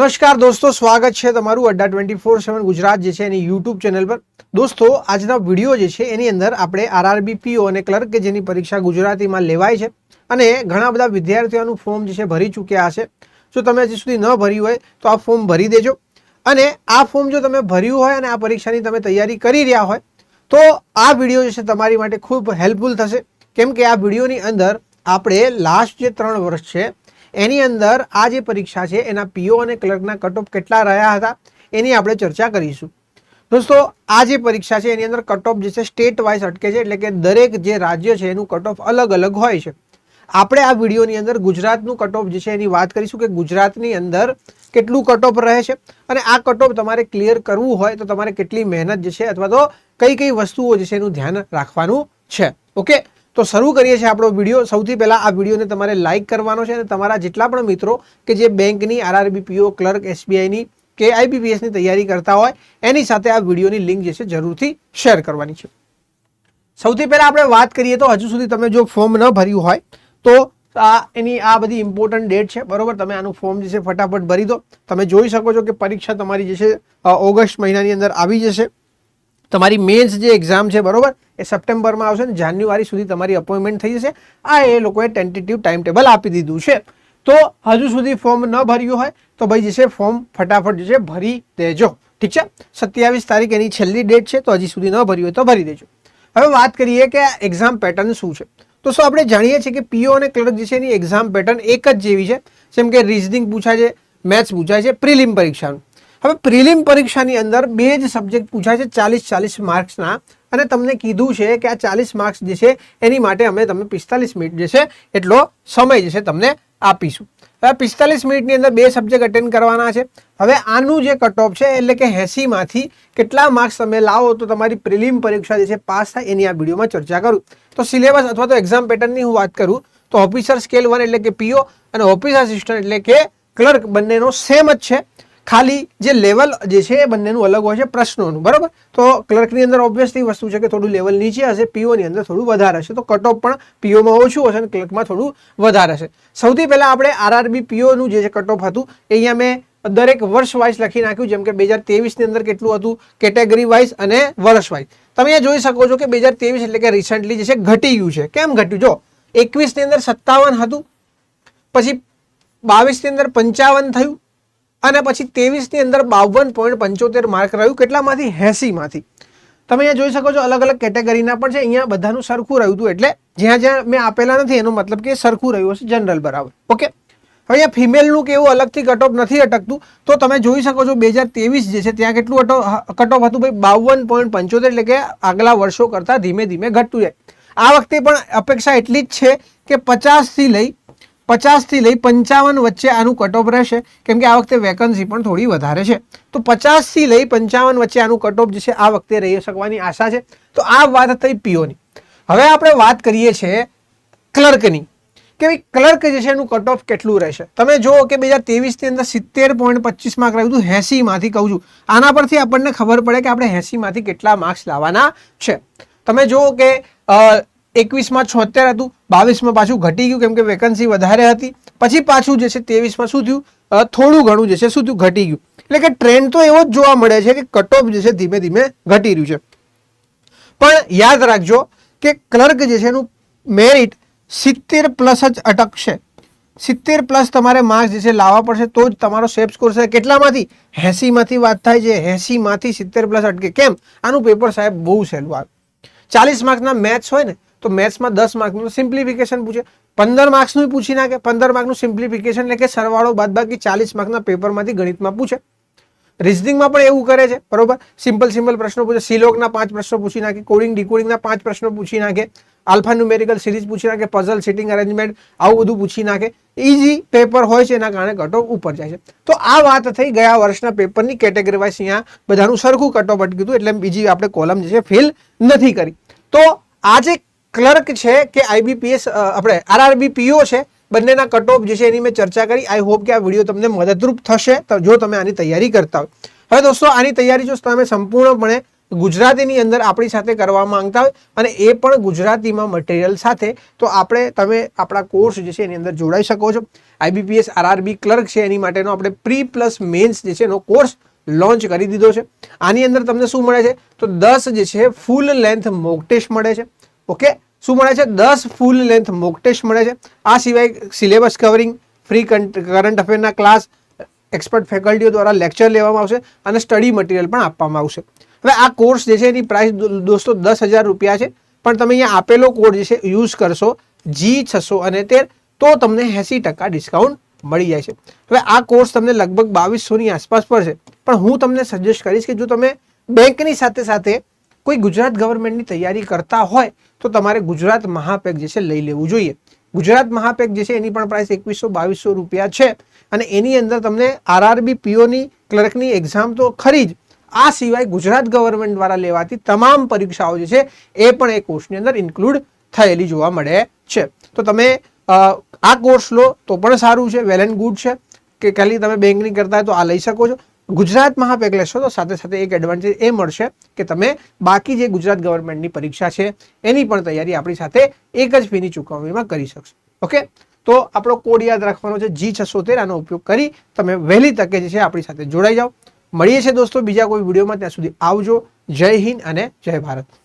નમસ્કાર દોસ્તો, સ્વાગત છે તમારું Adda twenty four seven Gujarat જે છે એની યુટ્યુબ ચેનલ પર. દોસ્તો, આજના વીડિયો જે છે એની અંદર આપણે આરઆરબી પીઓ અને ક્લર્ક કે જેની પરીક્ષા ગુજરાતીમાં લેવાય છે અને ઘણા બધા વિદ્યાર્થીઓનું ફોર્મ જે છે ભરી ચૂક્યા હશે. જો તમે હજી સુધી ન ભર્યું હોય તો આ ફોર્મ ભરી દેજો. અને આ ફોર્મ જો તમે ભર્યું હોય અને આ પરીક્ષાની તમે તૈયારી કરી રહ્યા હોય, તો આ વીડિયો જે છે તમારી માટે ખૂબ હેલ્પફુલ થશે. કેમ કે આ વિડીયોની અંદર આપણે લાસ્ટ જે ત્રણ વર્ષ છે એની અંદર આ જે પરીક્ષા છે, એના પીઓ અને ક્લર્કના કટઓફ કેટલા રહ્યા હતા, એની આપણે ચર્ચા કરીશું. દોસ્તો, આ જે પરીક્ષા છે, એની અંદર કટઓફ જે છે સ્ટેટ વાઇઝ અટકે છે, એટલે કે દરેક જે રાજ્ય છે, એનું કટઓફ અલગ અલગ હોય છે. આપણે આ વિડીયોની અંદર ગુજરાતનું કટઓફ જે છે, એની વાત કરીશું કે ગુજરાતની અંદર કેટલું કટઓફ રહે છે. અને આ કટઓફ તમારે ક્લિયર કરવું હોય, તો તમારે કેટલી મહેનત જે છે, અથવા તો કઈ કઈ વસ્તુઓ જે છે, એનું ધ્યાન રાખવાનું છે. ઓકે તો શરૂ કરીએ છીએ આપણો વીડિયો. સૌથી પહેલાં આ વિડીયોને તમારે લાઇક કરવાનો છે અને તમારા જેટલા પણ મિત્રો કે જે બેંકની આરઆરબી પીઓ ક્લર્ક, એસબીઆઈની કે આઈબીપીએસની તૈયારી કરતા હોય, એની સાથે આ વિડીયોની લિંક જે છે જરૂરથી શેર કરવાની છે. સૌથી પહેલાં આપણે વાત કરીએ તો હજુ સુધી તમે જો ફોર્મ ન ભર્યું હોય, તો આ એની આ બધી ઇમ્પોર્ટન્ટ ડેટ છે. બરોબર? તમે આનું ફોર્મ જે છે ફટાફટ ભરી દો. તમે જોઈ શકો છો કે પરીક્ષા તમારી જે છે ઓગસ્ટ મહિનાની અંદર આવી જશે. તમારી મેન્સ જે એક્ઝામ છે, બરોબર? એ સપ્ટેમ્બરમાં આવશે ને જાન્યુઆરી સુધી તમારી અપોઇન્ટમેન્ટ થઈ જશે. આ એ લોકોએ ટેન્ટેટિવ ટાઈમ ટેબલ આપી દીધું છે. તો હજુ સુધી ફોર્મ ન ભર્યું હોય, તો ભાઈ જે છે ફોર્મ ફટાફટ જે છે, ભરી દેજો. ઠીક છે? સત્યાવીસ તારીખ એની છેલ્લી ડેટ છે, તો હજી સુધી ન ભર્યું હોય તો ભરી દેજો. હવે વાત કરીએ કે આ એક્ઝામ પેટર્ન શું છે. તો શું આપણે જાણીએ છીએ કે પીઓ અને ક્લર્ક જે છે, એની એક્ઝામ પેટર્ન એક જ જેવી છે? જેમ કે રિઝનિંગ પૂછાય છે મેથ્સ પૂછાય છે પ્રિલિમ પરીક્ષાનું. હવે પ્રિલિમ પરીક્ષાની અંદર બે જ સબ્જેક્ટ પૂછાય છે, ચાલીસ ચાલીસ માર્ક્સના. અને તમને કીધું છે કે આ ચાલીસ માર્ક્સ જે છે, એની માટે અમે તમને પિસ્તાલીસ મિનિટ જે છે, એટલો સમય જે છે તમને આપીશું. હવે પિસ્તાલીસ મિનિટની અંદર બે સબ્જેક્ટ અટેન્ડ કરવાના છે. હવે આનું જે કટ ઓફ છે, એટલે કે એંસીમાંથી કેટલા માર્ક્સ તમે લાવો તો તમારી પ્રિલિમ પરીક્ષા જે છે, પાસ થાય એની આ વિડીયોમાં ચર્ચા કરું. તો સિલેબસ અથવા તો એક્ઝામ પેટર્નની હું વાત કરું, તો ઓફિસર સ્કેલ વન એટલે કે પીઓ અને ઓફિસ આસિસ્ટન્ટ એટલે કે ક્લર્ક બંનેનો સેમ જ છે. ખાલી જે લેવલ જે છે એ બંનેનું અલગ હોય છે પ્રશ્નોનું, બરાબર? તો ક્લર્કની અંદર ઓબ્વિયસલી વસ્તુ છે કે થોડું લેવલ નીચે હશે પીઓની અંદર થોડું વધારે હશે. તો કટ ઓફ પણ પીઓમાં ઓછું હશે અને ક્લર્કમાં થોડું વધારે હશે. સૌથી પહેલાં આપણે આરઆરબી પીઓનું જે કટ ઓફ હતું, એ અહીંયા મેં દરેક વર્ષ વાઇઝ લખી નાખ્યું, જેમ કે બે હજાર તેવીસની અંદર કેટલું હતું કેટેગરી વાઇઝ અને વર્ષ વાઇઝ તમે અહીંયા જોઈ શકો છો કે બે હજાર તેવીસ એટલે કે રિસન્ટલી જે છે ઘટી ગયું છે. કેમ ઘટ્યું? જો, એકવીસની અંદર સત્તાવન હતું, પછી બાવીસની અંદર પંચાવન થયું અને પછી ત્રેવીસની અંદર બાવન પોઈન્ટ પંચોતેર માર્ક રહ્યું. કેટલામાંથી? એંસીમાંથી. તમે અહીંયા જોઈ શકો છો અલગ અલગ કેટેગરીના પણ છે. અહીંયા બધાનું સરખું રહ્યું હતું એટલે જ્યાં જ્યાં મેં આપેલા નથી, એનો મતલબ કે સરખું રહ્યું હશે જનરલ બરાબર. ઓકે? હવે અહીંયા ફિમેલનું કે એવું અલગથી કટઓફ નથી અટકતું. તો તમે જોઈ શકો છો બે હજાર ત્રેવીસ જે છે, ત્યાં કેટલું કટઓફ હતું ભાઈ બાવન પોઈન્ટ પંચોતેર એટલે કે આગલા વર્ષો કરતાં ધીમે ધીમે ઘટતું જાય. આ વખતે પણ અપેક્ષા એટલી જ છે કે પચાસથી લઈ પચાસથી લઈ પંચાવન વચ્ચે આનું કટઓફ રહેશે. કેમ કે આ વખતે વેકન્સી પણ થોડી વધારે છે. તો પચાસથી લઈ પંચાવન વચ્ચે આનું કટઓફ જે છે, આ વખતે રહી શકવાની આશા છે. તો આ વાત થઈ પીઓની. હવે આપણે વાત કરીએ છીએ ક્લર્કની કે ભાઈ ક્લર્ક જે છે, એનું કટઓફ કેટલું રહેશે? તમે જુઓ કે બે હજાર તેવીસની અંદર સિત્તેર પોઈન્ટ પચીસ માર્ક રહ્યું હતું એંસીમાંથી કહું છું. આના પરથી આપણને ખબર પડે કે આપણે એંસીમાંથી કેટલા માર્ક્સ લાવવાના છે. તમે જુઓ કે એકવીસમાં છોતેર હતું, બાવીસમાં પાછું ઘટી ગયું, કેમ કે વેકન્સી વધારે હતી. પછી પાછું જે છે ત્રેવીસમાં શું થયું? થોડું ઘણું જે છે શું થયું? ઘટી ગયું. એટલે કે ટ્રેન્ડ તો એવો જ જોવા મળે છે કે કટઓફ જે છે ધીમે ધીમે ઘટી રહ્યું છે. પણ યાદ રાખજો કે ક્લર્ક જે છે એનું મેરિટ સિત્તેર પ્લસ જ અટકશે સિત્તેર પ્લસ તમારે માર્ક્સ જે છે લાવવા પડશે તો જ તમારો સેફ સ્કોર છે. કેટલામાંથી? એંસીમાંથી વાત થાય છે. એંસીમાંથી સિત્તેર પ્લસ અટકે. કેમ? આનું પેપર સાહેબ બહુ સહેલું આવે. ચાલીસ માર્ક્સના મેથ્સ હોય ને તો મેથ્સમાં દસ માર્કનું સિમ્પ્લિફિકેશન પૂછે. પંદર માર્ક્સનું પૂછી નાખે. પંદર માર્કનું સિમ્પ્લિફિકેશન એટલે કે સરવાળો બાદ બાકી ચાલીસ માર્કના પેપરમાંથી ગણિતમાં પૂછે. રિઝનિંગમાં પણ એવું કરે છે. બરોબર? સિમ્પલ સિમ્પલ પ્રશ્નો પૂછે. સિલોકના પાંચ પ્રશ્નો પૂછી નાખે. કોડિંગ ડીકોડિંગના પાંચ પ્રશ્નો પૂછી નાખે. આલ્ફા ન્યુમેરિકલ સિરીઝ પૂછી નાખે. પઝલ, સિટિંગ અરેન્જમેન્ટ આવું બધું પૂછી નાખે. ઇઝી પેપર હોય છે એના કારણે કટઓફ ઉપર જાય છે. તો આ વાત થઈ ગયા વર્ષના પેપરની કેટેગરી વાઇઝ અહીંયા બધાનું સરખું કટઓફ અટક્યું હતું. એટલે બીજી આપણે કોલમ જે છે ફિલ નથી કરી. તો આ જે ક્લર્ક છે કે આઈબીપીએસ આપણે આરઆરબી પીઓ છે, બંનેના કટઓફ જે છે એની મેં ચર્ચા કરી. આઈ હોપ કે આ વીડિયો તમને મદદરૂપ થશે જો તમે આની તૈયારી કરતા હોય. હવે દોસ્તો, આની તૈયારી જો તમે સંપૂર્ણપણે ગુજરાતીની અંદર આપણી સાથે કરવા માંગતા હોય અને એ પણ ગુજરાતીમાં મટીરિયલ સાથે, તો આપણે, તમે આપણા કોર્સ જે છે એની અંદર જોડાઈ શકો છો. આઈબીપીએસ, આરઆરબી ક્લર્ક છે એની માટેનો આપણે પ્રી પ્લસ મેન્સ જે છે એનો કોર્સ લોન્ચ કરી દીધો છે. આની અંદર તમને શું મળે છે? તો દસ જે છે ફૂલ લેન્થ મોક ટેસ્ટ મળે છે. ઓકે? શું મળે છે? દસ ફૂલ લેન્થ મોક ટેસ્ટ મળે છે. આ સિવાય સિલેબસ કવરિંગ ફ્રી કરંટ અફેરના ક્લાસ એક્સપર્ટ ફેકલ્ટીઓ દ્વારા લેક્ચર લેવામાં આવશે અને સ્ટડી મટીરિયલ પણ આપવામાં આવશે. હવે આ કોર્સ જે છે એની પ્રાઇસ દોસ્તો દસ હજાર રૂપિયા છે. પણ તમે અહીંયા આપેલો કોડ જે છે યુઝ કરશો જી છસો અને તેર, તો તમને એંસી ટકા ડિસ્કાઉન્ટ મળી જાય છે. હવે આ કોર્સ તમને લગભગ બાવીસોની આસપાસ પડશે. પણ હું તમને સજેસ્ટ કરીશ કે જો તમે બેંકની સાથે સાથે કોઈ ગુજરાત ગવર્મેન્ટની તૈયારી કરતા હોય તો તમારે ગુજરાત મહાપેક જે છે લઈ લેવું જોઈએ. ગુજરાત મહાપેક જે છે એની પણ પ્રાઇસ એકવીસો બાવીસો રૂપિયા છે અને એની અંદર તમને આરઆરબી પીઓની ક્લર્કની એક્ઝામ તો ખરી જ. આ સિવાય ગુજરાત ગવર્મેન્ટ દ્વારા લેવાતી તમામ પરીક્ષાઓ જે છે એ પણ એ કોર્સની અંદર ઇન્ક્લુડ થયેલી જોવા મળે છે. તો તમે આ કોર્સ લો તો પણ સારું છે વેલ એન્ડ ગુડ છે. કે ખાલી તમે બેંકની કરતા તો આ લઈ શકો છો. ગુજરાત મહાપેક લેશો તો સાથે સાથે એક એડવાન્ટેજ એ મળશે કે તમે બાકી જે ગુજરાત ગવર્મેન્ટની પરીક્ષા છે, એની પણ તૈયારી આપણી સાથે એક જ ફીની ચૂકવણીમાં કરી શકશો. ઓકે? તો આપણો કોડ યાદ રાખવાનો છે જી છસો આનો ઉપયોગ કરી તમે વહેલી તકે જે છે આપણી સાથે જોડાઈ જાઓ. મળીએ છીએ દોસ્તો બીજા કોઈ વિડીયોમાં, ત્યાં સુધી આવજો. જય હિન્દ અને જય ભારત.